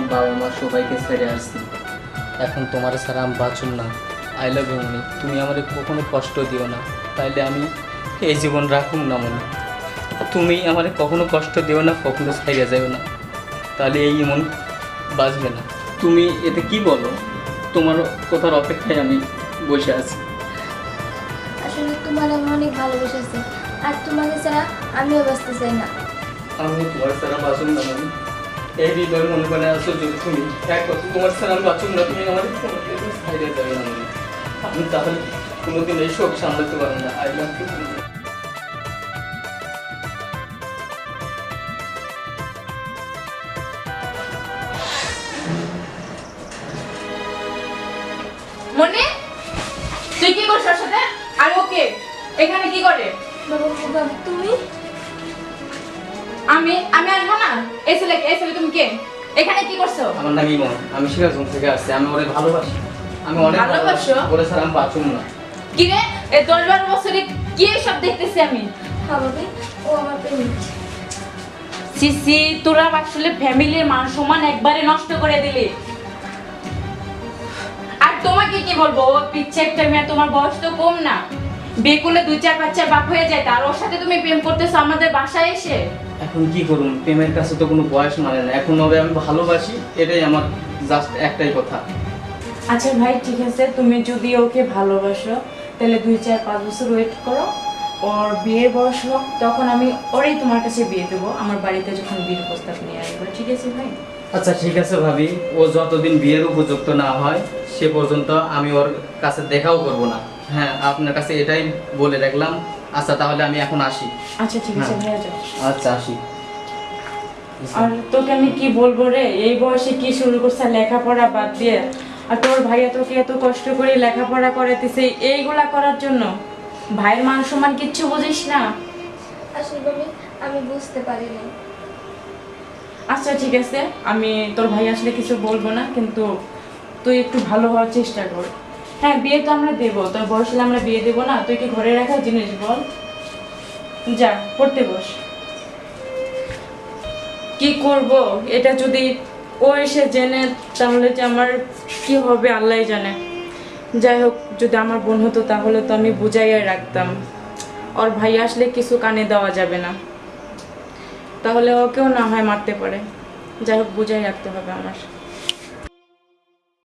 আমার বাবা মা সবাইকে ছেড়ে আসছি। এখন তোমার ছাড়া আমি বাঁচুন না। আই লাভ ইউ মনি তুমি আমারে কখনো কষ্ট দিও না। তাইলে আমি এই জীবন রাখুম না মনি তুমি আমারে কখনো কষ্ট দিও না কখনো ছেড়ে যাও না। তাহলে এই মন বাঁচবে না। তুমি এতে কি বলো? তোমার কথার অপেক্ষায় আমি বসে আছি। আসলে তোমার আমি অনেক ভালোবেসেছি আর তোমাকে ছাড়া আমিও বাঁচতে চাই না। আমি তোমার ছাড়া বাঁচুন না মনি এই হৃদয় মনে করে আসো যদি তুমি এক কথা তোমার ছাড়া আমি বাঁচুন না তুমি আমার যাবে না আমি তাহলে কোনোদিন এই শোক সামলাতে পারব না। আই লাভ ইউ মনে তুই কি করছিস সাথে? আর ওকে এখানে কি করে? তুমি? আমি আমি আসব না? এই ছেলেকে এই ছেলে তুমি কে? এখানে কি করছ? আমার নাম ইমন। আমি সিরাজগঞ্জ থেকে আসছি। আমি ওরে ভালোবাসি। আমি অনেক ভালোবাসো? ওরে ছাড়া আমি বাঁচুন না। কি রে? এই দশ বারো বছরে কি সব দেখতেছি আমি? ও আমার প্রেমিক। সিসি তোরা আসলে ফ্যামিলির মান সম্মান একবারে নষ্ট করে দিলি। আর তোমাকে কি বলব? পিচ্ছে একটা মেয়ে তোমার বয়স তো কম না। বিয়ে করলে দুই চার বাচ্চার বাপ হয়ে যায় আর ওর সাথে তুমি প্রেম করতেছো আমাদের বাসায় এসে? এখন কি করুন প্রেমের কাছে তো কোনো বয়স মানে না। এখন ওরে আমি ভালোবাসি এটাই আমার জাস্ট একটাই কথা। আচ্ছা ভাই ঠিক আছে তুমি যদি ওকে ভালোবাসো তাহলে দুই চার পাঁচ বছর ওয়েট করো। ওর বিয়ের বয়স হোক তখন আমি ওরাই তোমার কাছে বিয়ে দেবো আমার বাড়িতে যখন বিয়ের প্রস্তাব নিয়ে আসব ঠিক আছে ভাই? আচ্ছা ঠিক আছে ভাবি ও যতদিন বিয়ের উপযুক্ত না হয় সে পর্যন্ত আমি ওর কাছে দেখাও করব না। হ্যাঁ আপনার কাছে এটাই বলে রাখলাম। আচ্ছা তাহলে আমি এখন আসি। আচ্ছা ঠিক আছে হ্যাঁ। ভাইয়া যাও আচ্ছা আসি। আর তোকে আমি কি বলব রে? এই বয়সে কি শুরু করছে লেখাপড়া বাদ দিয়ে? আর তোর ভাইয়া তোকে এত কষ্ট করে লেখাপড়া করাতেছে এইগুলা করার জন্য? ভাইয়ের মান সম্মান কিচ্ছু বুঝিস না? আসলে আমি বুঝতে পারি না আচ্ছা ঠিক আছে। আমি তোর ভাই আসলে কিছু বলব না কিন্তু তুই একটু ভালো হওয়ার চেষ্টা কর। হ্যাঁ বিয়ে তো আমরা দেবো। তোর বয়স হলে আমরা বিয়ে দেবো না। তুই কি ঘরে রাখার জিনিস বল? যা, পড়তে বস। কি করব? এটা যদি ও এসে জেনে, তাহলে যে আমার কি হবে আল্লাহ জানে। যাই হোক, যদি আমার বোন হতো, তাহলে তো আমি বুঝাইয়াই রাখতাম। ওর ভাই আসলে কিছু কানে দেওয়া যাবে না। তাহলে ওকেও না হয় মারতে পারে। যাই হোক, বুঝাই রাখতে হবে আমার।